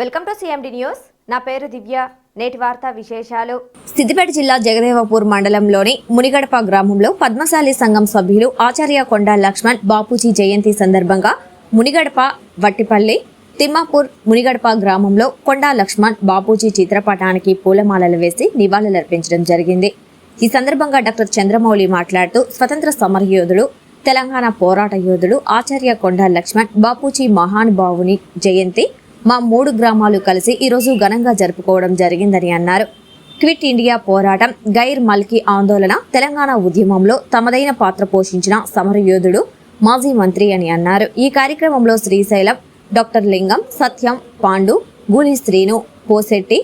Welcome to CMD news నా పేరు దివ్య. నేటి వార్తా విశేషాలు. సిద్దిపేట జిల్లా జగదేవపూర్ మండలంలోని మునిగడప గ్రామంలో పద్మశాలి సంఘం సభ్యులు ఆచార్య కొండా లక్ష్మణ్ బాపూజీ జయంతి సందర్భంగా మునిగడప వట్టిపల్లి తిమ్మాపూర్ మునిగడప గ్రామంలో కొండా లక్ష్మణ్ బాపూజీ చిత్రపటానికి పూలమాలలు వేసి నివాళులర్పించడం జరిగింది. ఈ సందర్భంగా డాక్టర్ చంద్రమౌళి మాట్లాడుతూ స్వతంత్ర సమరయోధుడు తెలంగాణ పోరాట యోధుడు ఆచార్య కొండా లక్ష్మణ్ బాపూజీ మహానుభావుని జయంతి మా మూడు గ్రామాలు కలిసి ఈరోజు ఘనంగా జరుపుకోవడం జరిగిందని అన్నారు. క్విట్ ఇండియా పోరాటం గైర్ మల్కీ ఆందోళన తెలంగాణ ఉద్యమంలో తమదైన పాత్ర పోషించిన సమరయోధుడు మాజీ మంత్రి అని అన్నారు. ఈ కార్యక్రమంలో శ్రీశైలం డాక్టర్ లింగం సత్యం పాండు గూలి శ్రీను పోసెట్టి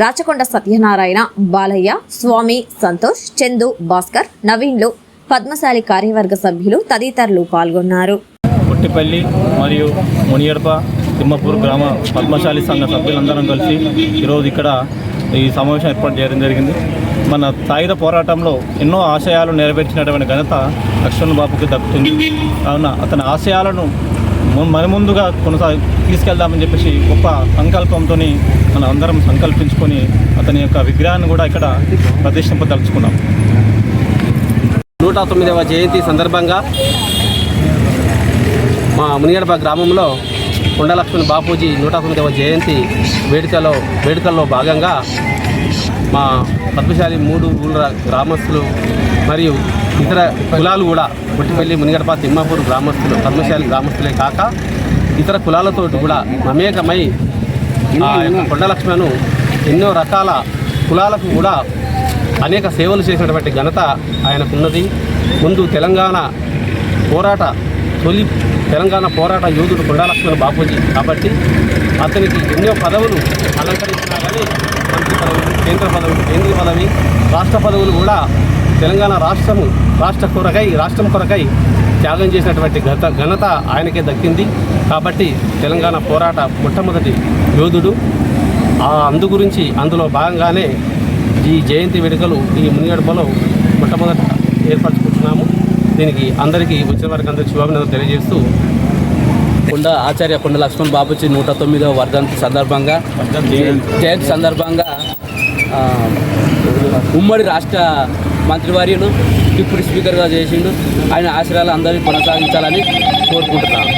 రాచకొండ సత్యనారాయణ బాలయ్య స్వామి సంతోష్ చందు భాస్కర్ నవీన్లు పద్మశాలి కార్యవర్గ సభ్యులు తదితరులు పాల్గొన్నారు. పుట్టిపల్లి మరియు మునియడప తిమ్మపూర్ గ్రామ పద్మశాలి సంఘ సభ్యులందరం కలిసి ఈరోజు ఇక్కడ ఈ సమావేశం ఏర్పాటు చేయడం జరిగింది. మన సాయుధ పోరాటంలో ఎన్నో ఆశయాలు నెరవేర్చినటువంటి ఘనత లక్ష్మణ్ బాబుకి దక్కుతుంది. కావున అతని ఆశయాలను ము- మన ముందుగా కొనసాగి తీసుకెళ్దామని చెప్పేసి గొప్ప సంకల్పంతో మనం అందరం సంకల్పించుకొని అతని యొక్క విగ్రహాన్ని కూడా ఇక్కడ ప్రతిష్ఠింపదలుచుకున్నాం. నూట తొమ్మిదవ జయంతి సందర్భంగా మా మునిగడప గ్రామంలో కొండలక్ష్మణ్ బాపూజీ నూట తొమ్మిదవ జయంతి వేడుకలో వేడుకల్లో భాగంగా మా పద్మశాలి మూడు ఊళ్ళ గ్రామస్తులు మరియు ఇతర కులాలు కూడా పుట్టిపల్లి మునిగడప తిమ్మాపూర్ గ్రామస్తులు పద్మశాలి గ్రామస్తులే కాక ఇతర కులాలతో కూడా మమేకమై ఆ యొక్క కొండలక్ష్మణ్ ఎన్నో రకాల కులాలకు కూడా అనేక సేవలు చేసినటువంటి ఘనత ఆయనకున్నది. ముందు తెలంగాణ పోరాట తొలి తెలంగాణ పోరాట యోధుడు కొండాలక్ష్మణ బాపూజీ. కాబట్టి అతనికి ఎన్నో పదవులు అలంకరించినా కానీ మంత్రి పదవి కేంద్ర పదవి కేంద్రీయ పదవి రాష్ట్ర పదవులు కూడా తెలంగాణ రాష్ట్రము రాష్ట్ర కొరకై రాష్ట్రం కొరకై త్యాగం చేసినటువంటి గత ఘనత ఆయనకే దక్కింది. కాబట్టి తెలంగాణ పోరాట మొట్టమొదటి యోధుడు. ఆ అందు గురించి అందులో భాగంగానే ఈ జయంతి వేడుకలు ఈ మునిగడపలో మొట్టమొదట ఏర్పరచుకుంటున్నాము. దీనికి అందరికీ వచ్చిన వారికి అందరికీ శుభాభినందనలు తెలియజేస్తూ కొండ ఆచార్య కొండ లక్ష్మణ్ బాబుజీ నూట తొమ్మిదవ వర్ధంతి సందర్భంగా జయంతి సందర్భంగా ఉమ్మడి రాష్ట్ర మంత్రివర్యులు డిప్యూటీ స్పీకర్గా చేసిండు. ఆయన ఆశ్రయాలు అందరినీ కొనసాగించాలని కోరుకుంటున్నాను.